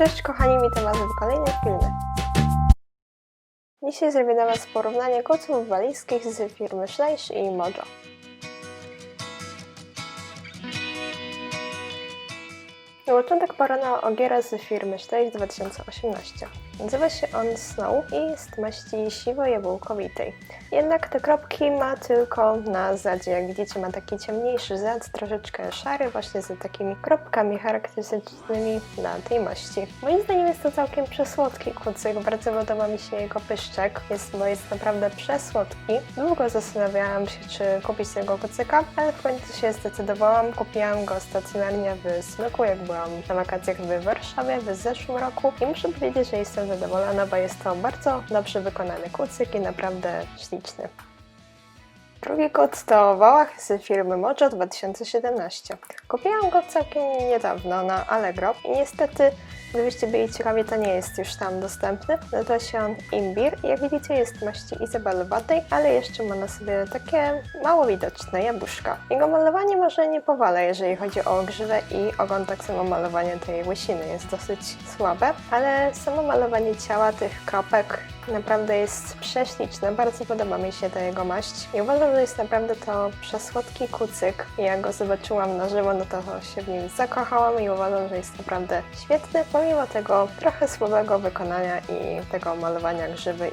Cześć kochani, witam was w kolejnym filmie. Dzisiaj zrobię dla was porównanie koców walizkich z firmy Schleich i Mojo. Na początek pora na ogiera z firmy Schleich 2018. Nazywa się on Snow i jest maści siwo-jabłkowitej. Jednak te kropki ma tylko na zadzie. Jak widzicie ma taki ciemniejszy zad, troszeczkę szary właśnie z takimi kropkami charakterystycznymi dla tej maści. Moim zdaniem jest to całkiem przesłodki kucyk, bardzo podoba mi się jego pyszczek, jest, bo jest naprawdę przesłodki. Długo zastanawiałam się, czy kupić tego kucyka, ale w końcu się zdecydowałam. Kupiłam go stacjonarnie w Smyku, jak byłam na wakacjach w Warszawie w zeszłym roku i muszę powiedzieć, że jestem zadowolona, bo jest to bardzo dobrze wykonany kucyk i naprawdę śliczny. Drugi kot to Wałach z firmy Mojo 2017. Kupiłam go całkiem niedawno na Allegro i niestety, gdybyście byli ciekawi, to nie jest już tam dostępny. Nazywa się on Imbir i jak widzicie jest maści izabelowatej, ale jeszcze ma na sobie takie mało widoczne jabłuszka. Jego malowanie może nie powala, jeżeli chodzi o grzywę i ogon, tak samo malowanie tej łysiny jest dosyć słabe, ale samo malowanie ciała tych kropek naprawdę jest prześliczne. Bardzo podoba mi się ta jego maść i uważam, że jest naprawdę to przesłodki kucyk. Jak go zobaczyłam na żywo, no to się w nim zakochałam i uważam, że jest naprawdę świetny, pomimo tego trochę słabego wykonania i tego malowania grzywy.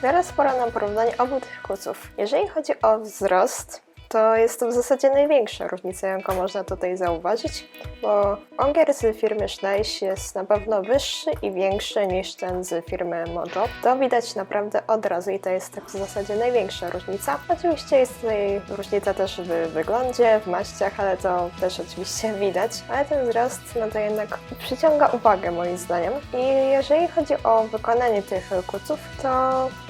Teraz pora na porównanie obu tych kuców. Jeżeli chodzi o wzrost, to jest to w zasadzie największa różnica, jaką można tutaj zauważyć, bo ogier z firmy Schleich jest na pewno wyższy i większy niż ten z firmy Mojo. To widać naprawdę od razu i to jest tak w zasadzie największa różnica. Oczywiście jest tutaj różnica też w wyglądzie, w maściach, ale to też oczywiście widać. Ale ten wzrost, no to jednak przyciąga uwagę moim zdaniem. I jeżeli chodzi o wykonanie tych kuców, to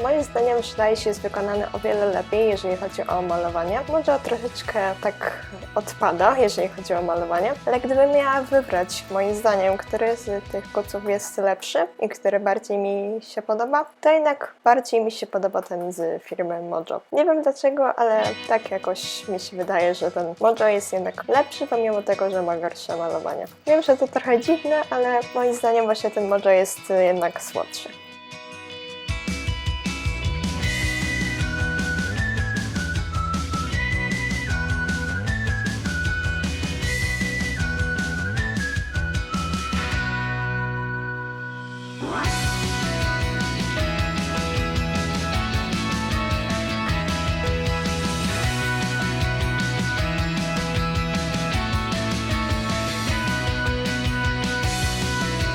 moim zdaniem Schleich jest wykonany o wiele lepiej, jeżeli chodzi o malowanie. Troszeczkę tak odpada, jeżeli chodzi o malowanie, ale gdybym miała wybrać, moim zdaniem, który z tych kuców jest lepszy i który bardziej mi się podoba, to jednak bardziej mi się podoba ten z firmy Mojo. Nie wiem dlaczego, ale tak jakoś mi się wydaje, że ten Mojo jest jednak lepszy, pomimo tego, że ma gorsze malowanie. Wiem, że to trochę dziwne, ale moim zdaniem właśnie ten Mojo jest jednak słodszy.